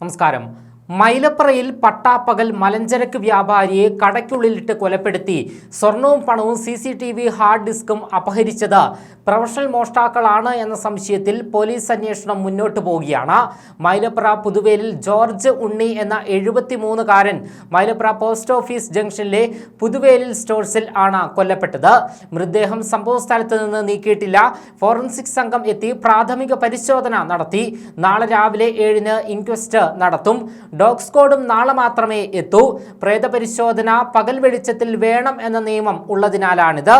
നമസ്കാരം. മൈലപ്രയിൽ പട്ടാപ്പകൽ മലഞ്ചരക്ക് വ്യാപാരിയെ കടയ്ക്കുള്ളിലിട്ട് കൊലപ്പെടുത്തി. സ്വർണവും പണവും C C T V hard ഡിസ്കും അപഹരിച്ചത്. പ്രൊഫഷണൽ മോഷ്ടാക്കളാണ് എന്ന സംശയത്തിൽ പോലീസ് അന്വേഷണം മുന്നോട്ട് പോവുകയാണ്. മൈലപ്ര പുതുവേലിൽ ജോർജ് ഉണ്ണി എന്ന എഴുപത്തിമൂന്നുകാരൻ മൈലപ്ര പോസ്റ്റ് ഓഫീസ് ജംഗ്ഷനിലെ പുതുവേലിൽ സ്റ്റോഴ്സിൽ ആണ് കൊല്ലപ്പെട്ടത്. മൃതദേഹം സംഭവ സ്ഥലത്ത് നിന്ന് നീക്കിയിട്ടില്ല. ഫോറൻസിക് സംഘം എത്തി പ്രാഥമിക പരിശോധന നടത്തി. നാളെ രാവിലെ ഏഴിന് ഇൻക്വസ്റ്റ് നടത്തും. ഡോഗ് സ്ക്വാഡും നാളെ മാത്രമേ എത്തൂ. പ്രേതപരിശോധന പകൽ വെളിച്ചത്തിൽ വേണം എന്ന നിയമം ഉള്ളതിനാലാണിത്.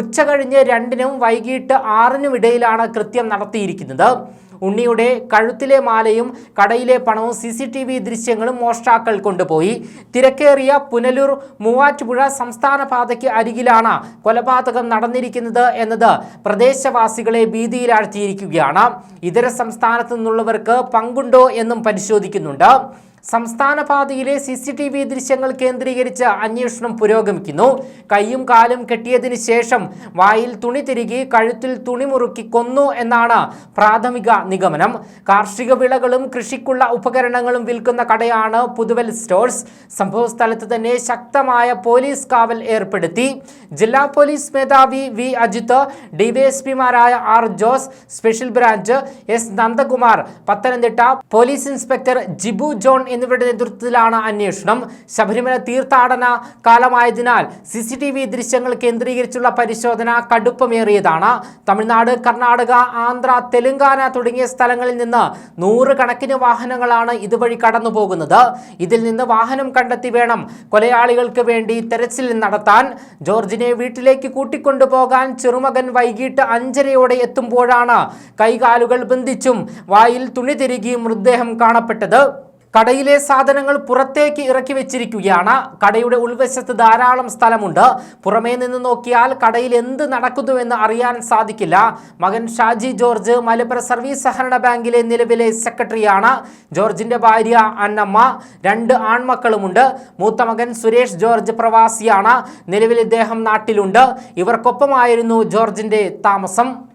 ഉച്ച കഴിഞ്ഞ് രണ്ടിനും വൈകിട്ട് ആറിനും ഇടയിലാണ് കൃത്യം നടത്തിയിരിക്കുന്നത്. ഉണ്ണിയുടെ കഴുത്തിലെ മാലയും കടയിലെ പണവും സി സി ടി വി ദൃശ്യങ്ങളും മോഷ്ടാക്കൾ കൊണ്ടുപോയി. തിരക്കേറിയ പുനലൂർ മൂവാറ്റുപുഴ സംസ്ഥാന പാതയ്ക്ക് അരികിലാണ് കൊലപാതകം നടന്നിരിക്കുന്നത് എന്നത് പ്രദേശവാസികളെ ഭീതിയിലാഴ്ത്തിയിരിക്കുകയാണ്. ഇതര സംസ്ഥാനത്തു നിന്നുള്ളവർക്ക് പങ്കുണ്ടോ എന്നും പരിശോധിക്കുന്നുണ്ട്. സംസ്ഥാന പാതയിലെ സി സി ടി വി ദൃശ്യങ്ങൾ കേന്ദ്രീകരിച്ച് അന്വേഷണം പുരോഗമിക്കുന്നു. കൈയും കാലും കെട്ടിയതിനു ശേഷം വായിൽ തുണി തിരികെ കഴുത്തിൽ തുണി മുറുക്കി കൊന്നു എന്നാണ് പ്രാഥമിക നിഗമനം. കാർഷിക വിളകളും കൃഷിക്കുള്ള ഉപകരണങ്ങളും വിൽക്കുന്ന കടയാണ് പുതുവൽ സ്റ്റോഴ്സ്. സംഭവ സ്ഥലത്ത് തന്നെ ശക്തമായ പോലീസ് കാവൽ ഏർപ്പെടുത്തി. ജില്ലാ പോലീസ് മേധാവി V Ajith ഡിവൈഎസ്പിമാരായ R Jose special branch S Nandakumar Pathanamthitta police inspector Jibu John എന്നിവരുടെ നേതൃത്വത്തിലാണ് അന്വേഷണം. ശബരിമല തീർത്ഥാടന കാലമായതിനാൽ സി സി ടി വി ദൃശ്യങ്ങൾ കേന്ദ്രീകരിച്ചുള്ള പരിശോധന കടുപ്പമേറിയതാണ്. തമിഴ്നാട് കർണാടക ആന്ധ്ര തെലുങ്കാന തുടങ്ങിയ സ്ഥലങ്ങളിൽ നിന്ന് നൂറുകണക്കിന് വാഹനങ്ങളാണ് ഇതുവഴി കടന്നു പോകുന്നത് ഇതിൽ നിന്ന് വാഹനം കണ്ടെത്തി വേണം കൊലയാളികൾക്ക് വേണ്ടി തെരച്ചിൽ നടത്താൻ. ജോർജിനെ വീട്ടിലേക്ക് കൂട്ടിക്കൊണ്ടുപോകാൻ ചെറുമകൻ വൈകിട്ട് അഞ്ചരയോടെ എത്തുമ്പോഴാണ് കൈകാലുകൾ ബന്ധിച്ചും വായിൽ തുണി തിരുകി മൃതദേഹം കാണപ്പെട്ടത്. കടയിലെ സാധനങ്ങൾ പുറത്തേക്ക് ഇറക്കി വെച്ചിരിക്കുകയാണ്. കടയുടെ ഉൾവശത്ത് ധാരാളം സ്ഥലമുണ്ട്. പുറമേ നിന്ന് നോക്കിയാൽ കടയിൽ എന്ത് നടക്കുന്നുവെന്ന് അറിയാൻ സാധിക്കില്ല. മകൻ ഷാജി ജോർജ് മലപ്പുറം സർവീസ് സഹകരണ ബാങ്കിലെ നിലവിലെ സെക്രട്ടറിയാണ്. ജോർജിന്റെ ഭാര്യ അന്നമ്മ രണ്ട് ആൺമക്കളുമുണ്ട്. മൂത്ത മകൻ സുരേഷ് ജോർജ് പ്രവാസിയാണ്. നിലവിൽ ഇദ്ദേഹം നാട്ടിലുണ്ട്. ഇവർക്കൊപ്പമായിരുന്നു ജോർജിന്റെ താമസം.